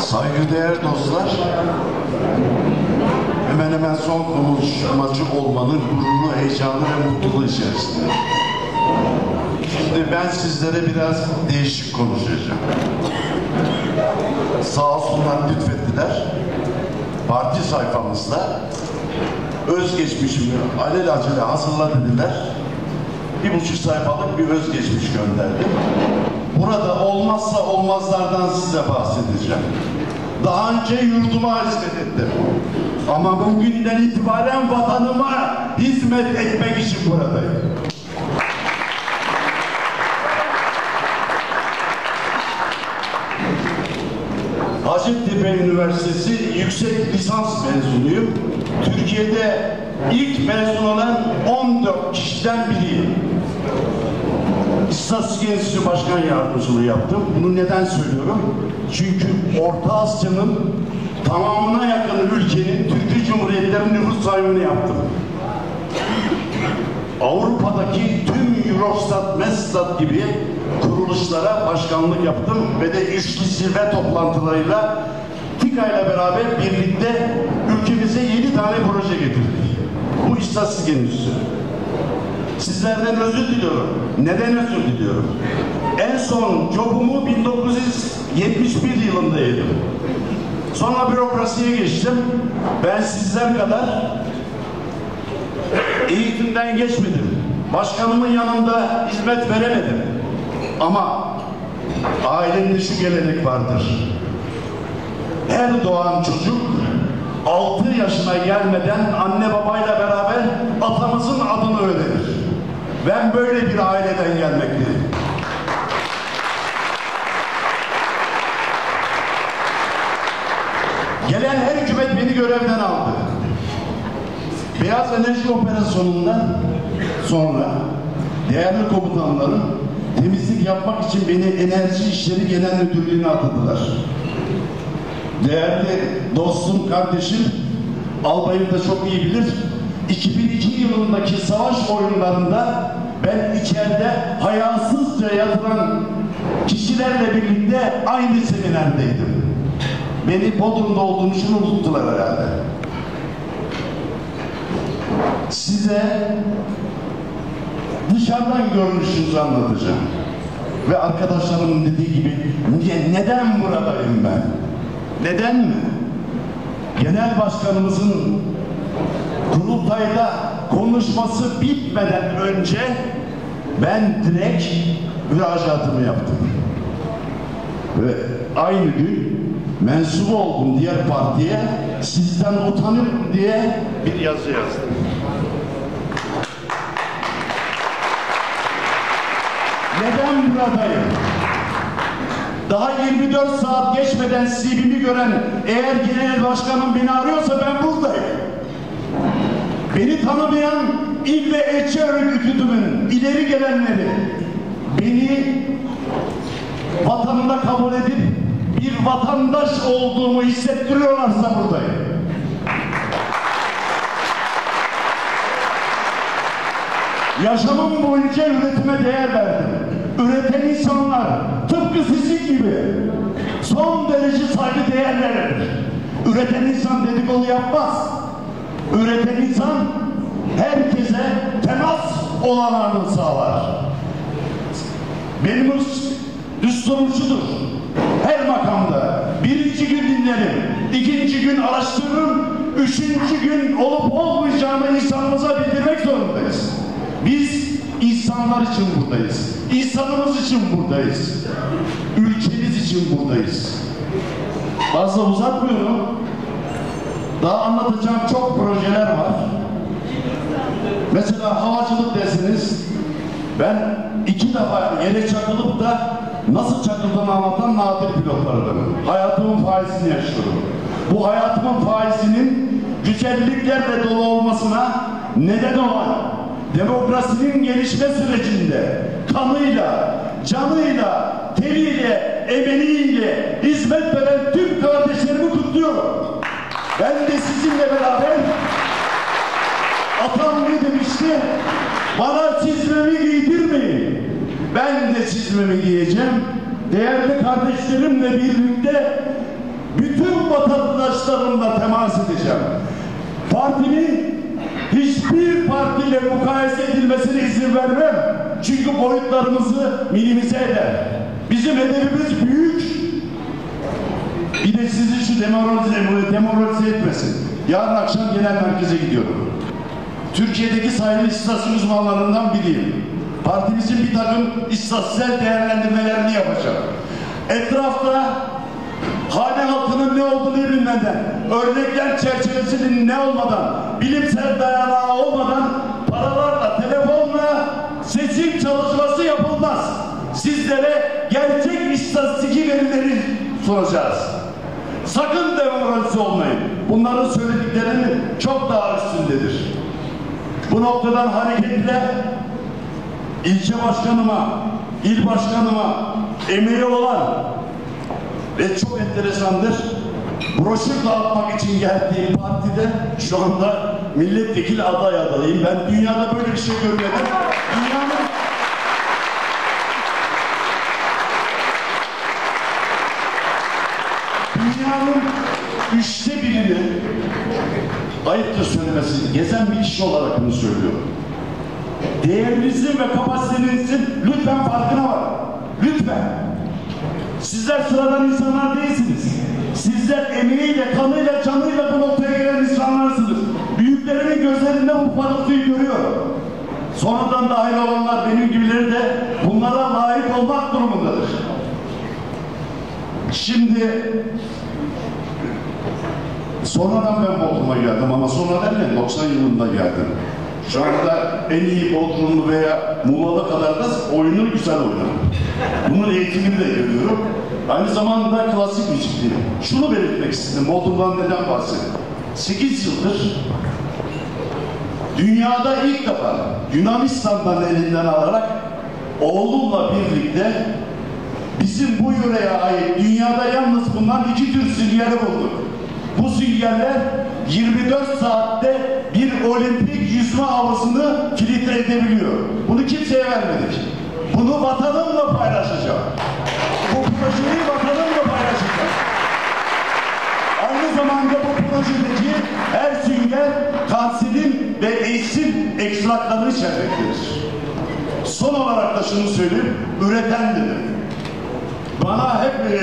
Saygıdeğer dostlar, hemen hemen son konuşmacı olmanın gururu, heyecanı ve mutluluğu içerisinde. Şimdi ben sizlere biraz değişik konuşacağım. Sağ olsunlar lütfettiler. Parti sayfamızda özgeçmişimi alelacele hazırla dediler. Bir buçuk sayfalık bir özgeçmiş gönderdim. Burada olmazsa olmazlardan size bahsedeceğim. Daha önce yurduma hizmet ettim. Ama bugünden itibaren vatanıma hizmet etmek için buradayım. Hacettepe Üniversitesi yüksek lisans mezunuyum. Türkiye'de ilk mezun olan 14 kişiden biriyim. İstatistik Enstitüsü Başkan Yardımcılığı yaptım. Bunu neden söylüyorum? Çünkü Orta Asya'nın tamamına yakın ülkenin Türkiye Cumhuriyetleri nüfus sayımını yaptım. Avrupa'daki tüm Eurostat, Mestat gibi kuruluşlara başkanlık yaptım ve de üçlü zirve toplantılarıyla TİKA ile beraber birlikte ülkemize yedi tane proje getirdik. Bu istatistik endüstrisi. Sizlerden özür diliyorum. Neden özür diliyorum? En son jobumu 1971 yılında yedim. Sonra bürokrasiye geçtim. Ben sizler kadar eğitimden geçmedim. Başkanımın yanında hizmet veremedim. Ama ailemde şu gelenek vardır. Her doğan çocuk 6 yaşına gelmeden anne babayla beraber atamızın adını öğrenir. Ben böyle bir aileden gelmekteyim. Gelen her hükümet beni görevden aldı. Beyaz Enerji Operasyonu'ndan sonra değerli komutanlarım temizlik yapmak için beni Enerji İşleri Genel Müdürlüğü'ne atadılar. Değerli dostum, kardeşim, albayım da çok iyi bilir. 2002 yılındaki savaş oyunlarında ben içeride hayasızca yatıran kişilerle birlikte aynı seminerdeydim. Beni Bodrum'da olduğum için unuttular herhalde. Size dışarıdan görünüşünüzü anlatacağım. Ve arkadaşlarımın dediği gibi niye, neden buradayım ben? Neden mi? Genel başkanımızın kurultayda konuşması bitmeden önce ben direkt müracaatımı yaptım. Ve aynı gün mensup oldum diğer partiye sizden utanırım diye bir yazı yazdım. Neden buradayım? Daha 24 saat geçmeden CV'mi gören eğer genel başkanım beni arıyorsa ben buradayım. Beni tanımayan il ve ilçe örgütümün ileri gelenleri beni vatanında kabul edip bir vatandaş olduğumu hissettiriyorlarsa buradayım. Yaşamım boyunca üretime değer verdim. Üreten insanlar tıpkı sizin gibi son derece saygı değer verir. Üreten insan dedikodu yapmaz. Üreten insan herkese temas olanlarını sağlar. Benim düsturum şudur. Her makamda birinci gün dinlerim, ikinci gün araştırırım, üçüncü gün olup olmayacağını insanımıza bildirmek zorundayız. Biz insanlar için buradayız. İnsanımız için buradayız. Ülkemiz için buradayız. Fazla uzatmıyorum. Daha anlatacağım çok projeler var. Mesela havacılık desiniz. Ben iki defa yere çakılıp da nasıl çakıldığını anlatan nadir pilotlardanım. Hayatımın faizini yaşıyorum. Bu hayatımın faizinin güzelliklerle dolu olmasına neden olan demokrasinin gelişme sürecinde kanıyla, canıyla, teliyle, emeliyle hizmet veren tüm kardeşlerimi kutluyorum. Ben de sizinle beraber atam ne demişti? Bana çizmemi giydirmeyin. Ben de çizmemi giyeceğim. Değerli kardeşlerimle birlikte bütün vatandaşlarımla temas edeceğim. Partimin hiçbir partiyle mukayese edilmesine izin vermem. Çünkü boyutlarımızı minimize eder. Bizim hedefimiz büyük. Bir de sizi demoralize, demoralize etmesin. Yarın akşam genel merkeze gidiyorum. Türkiye'deki sayılı istatistik uzmanlarından biriyim. Partimizin bir takım istatistiksel değerlendirmelerini yapacağım. Etrafta hane halkının ne olduğunu bilmeden, örneklem çerçevesinin ne olmadan, bilimsel dayanağı olmadan paralarla, telefonla seçim çalışması yapılmaz. Sizlere gerçek istatistik verileri sunacağız. Sakın demoralize olmayın. Bunların söylediklerinin çok daha üstündedir. Bu noktadan hareketle ilçe başkanıma, il başkanıma emeği olan ve çok enteresandır. Broşür dağıtmak için geldiğim partide şu anda milletvekili aday adayım. Ben dünyada böyle bir şey görmedim. Dünyanın dünyanın üçte birini ayıptır söylemesi gezen bir kişi olarak bunu söylüyorum. Değerinizin ve kapasitenizin lütfen farkına var. Lütfen. Sizler sıradan insanlar değilsiniz. Sizler emeğiyle, kanıyla, canıyla bu noktaya gelen insanlarsınız. Büyüklerimin gözlerinde bu parıltıyı görüyorum. Sonradan dahil olanlar benim gibileri de bunlara layık olmak durumundadır. Şimdi sonradan ben Bodrum'a geldim ama sonra derken 90 yılında geldim. Şu anda en iyi Bodrumlu veya Muğla'da kadar da oyunu güzel oynadım. Bunun eğitimini de görüyorum. Aynı zamanda klasik müzikliyim. Şunu belirtmek istedim. Bodrum'dan neden bahsedeyim? 8 yıldır dünyada ilk defa Yunanistan'dan elinden alarak oğlumla birlikte bizim bu yöreye ait dünyada yalnız bundan iki tür süngeri bulduk. Bu süngerler 24 saatte bir olimpik yüzme havuzunu filtre edebiliyor. Bunu kimseye vermedik. Bunu vatanımla paylaşacağım. Bu projeyi vatanımla paylaşacağım. Aynı zamanda bu projedeki her sünger kanserin ve AIDS'in ekstraklarını içermektedir. Son olarak da şunu söyleyeyim, üreten dedim. Bana hep e,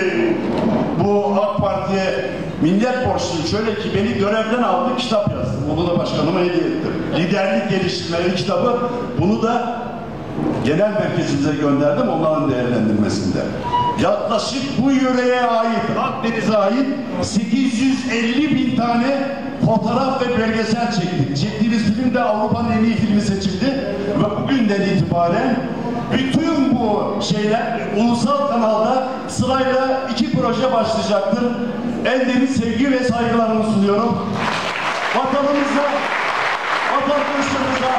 bu AK Parti'ye millet borçlu şöyle ki beni görevden aldı kitap yazdım. Onu da başkanıma hediye ettim. Liderlik geliştirmeleri kitabı. Bunu da genel merkezimize gönderdim onların değerlendirmesinde. Yaklaşık bu yöreye ait, Akdeniz'e ait 850 bin tane fotoğraf ve belgesel çektik. Çektiğimiz film de Avrupa'nın en iyi filmi seçildi ve bugünden itibaren bütün bu şeyler ulusal kanalda sırayla iki proje başlayacaktır. En derin sevgi ve saygılarımı sunuyorum. Vatanımıza, vatandaşlarımıza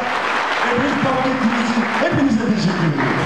ve büyük davetiniz için hepinize teşekkür ediyorum.